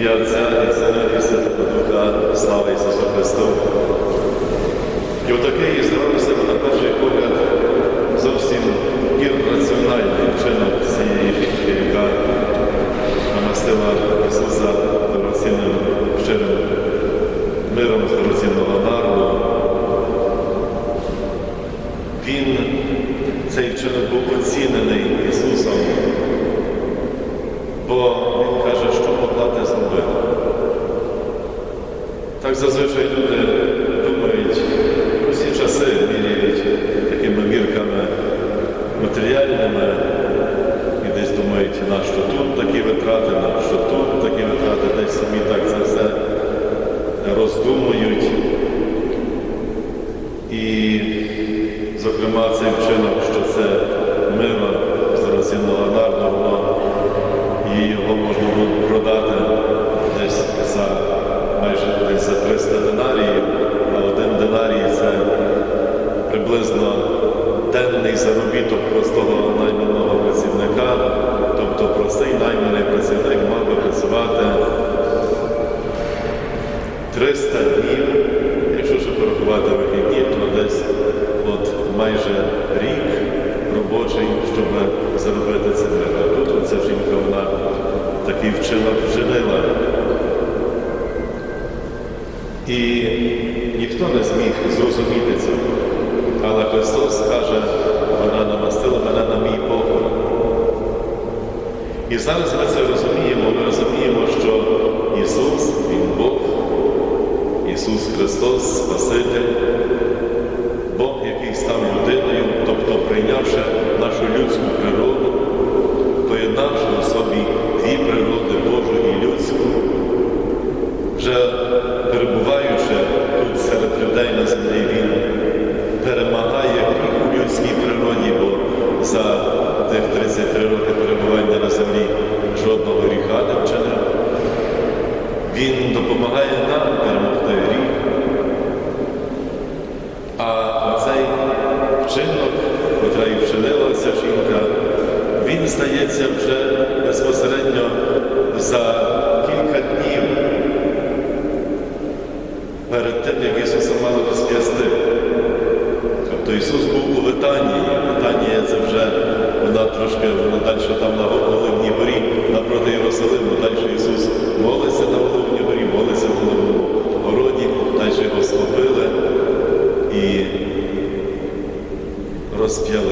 ім'я Отця і Сина і Святого Духа, слава Ісусу Христу. І отакий, здавалося на перший погляд, зовсім ірраціональний вчинок цієї жінки, яка намастила Ісуса дорогоцінним щирим миром з дорогоцінного нарду. Він, цей вчинок був оцінений Ісусом, бо Він каже, що могла ти зробити. Так зазвичай люди думають, усі часи міряють такими мірками матеріальними і десь думають, на що тут такі витрати, на що тут такі витрати, десь самі так це все роздумують. І, зокрема, цей вчинок, що це приблизно денний заробіток простого найманого працівника, тобто простий найманий працівник мав би працювати 300 днів, якщо ще порахувати вихідні, то десь от майже рік робочий, щоб заробити це. А тут оця жінка, вона такий вчинок вчинила. І ніхто не зміг зрозуміти цього. Але Христос каже, вона намастила мене на мій похорон. І зараз ми це розуміємо. Ми розуміємо, що Ісус, Він Бог, Ісус Христос, Спаситель, Бог, який став людиною, тобто прийнявши нашу людську природу, поєднавши у собі дві природи Божу і людську, вже перебуваючи тут серед людей на землі, Він перемагає гріх у людській природі, бо за тих 33 роки перебування на землі жодного гріха не вчинив. Він допомагає нам перемогти гріх. А оцей вчинок, котрий вчинила ця жінка, він стається вже безпосередньо за кілька днів перед тим, як Ісуса мали розп'ясти. Тобто Ісус був у Витанії. Витанія це вже вона трошки вона далі там на Оливній горі, напроти Єрусалиму. Далі Ісус молиться на Оливній горі, молиться в Оливному городі, далі його схопили і розп'яли.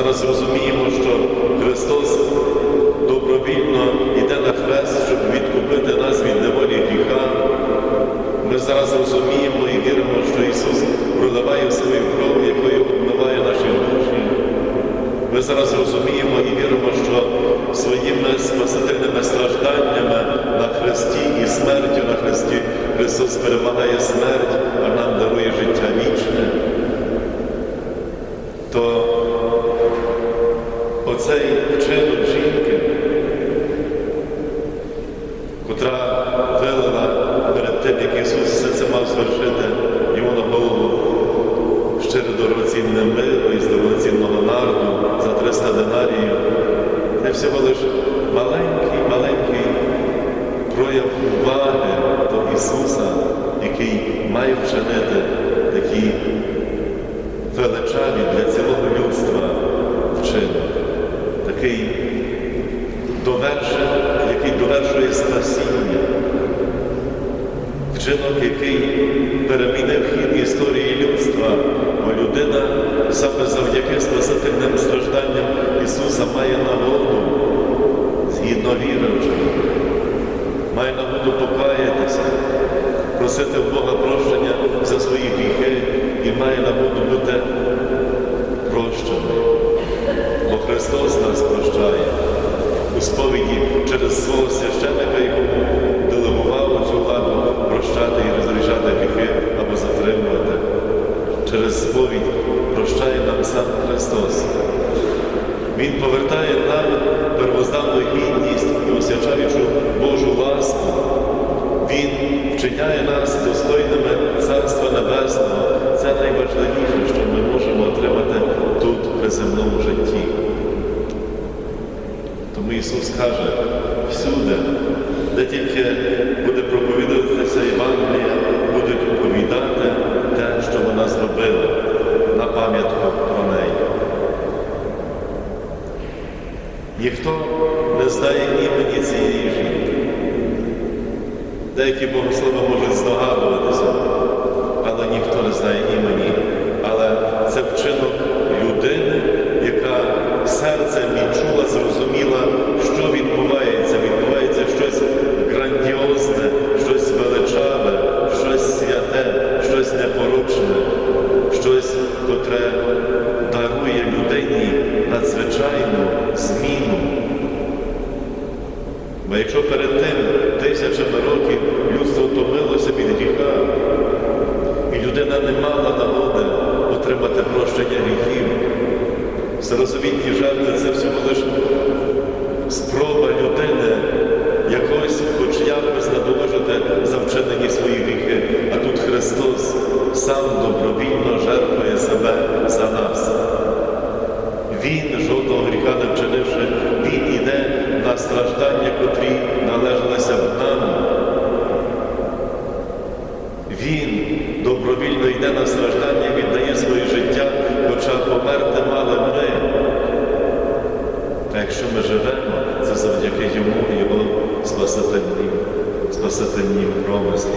Зараз розуміємо, що Христос добровільно йде на хрест, щоб відкупити нас від неволі гріха. Ми зараз розуміємо і віримо, що Ісус продаває свою кров, якою обмиває наші душі. Ми зараз розуміємо і віримо, що своїми спасительними стражданнями на Христі і смертю на Христі Христос перемагає смерть, а нам дорогоцінне мило із дорогоцінного нарду за 300 динаріїв, це всього лише маленький, маленький прояв уваги до Ісуса, який має вчинити такі величаві для цілого людства вчинок, такий довершен, який довершує спасіння. Вчинок, який перемінив хід історії людства, бо людина саме завдяки спасительним стражданням Ісуса має нагоду, згідно віри має нагоду покаятися, просити в Бога прощення Він повертає навіть первозданну гідність і освячаючи Божу ласку. Він вчиняє нас достойними Царства Небесного. Це найважливіше, що ми можемо отримати тут, при земному житті. Тому Ісус каже всюди, де тільки Деякі богослови можуть здогадуватися, Бо якщо перед тим тисячами років людство втомилося від гріха, і людина не мала нагоди отримати прощення гріхів, старозавітні жертви це всього лише спроба на страждання, котрі належалися б нам. Він добровільно йде на страждання, віддає своє життя, хоча померти мали ми. А якщо ми живемо, це завдяки йому, його спасительнім, спасительнім промислі,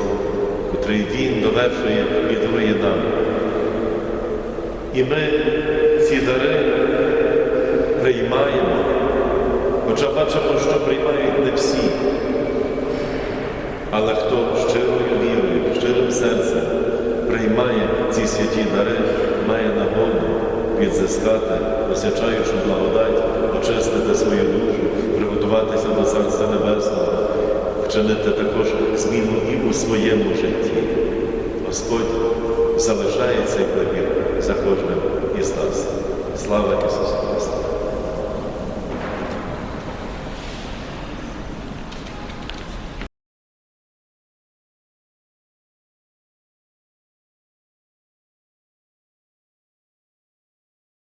котрий він довершує і дарує нам. І ми ці дари приймаємо, хоча бачимо, що приймають не всі. Але хто щирою вірою, щирим серцем приймає ці святі дари, має нагоду відзискати, осячаючи благодать, очистити свою душу, приготуватися до Царства Небесного, вчинити також зміну і у своєму житті. Господь залишає цей вибір за кожним із нас. Слава Ісусу!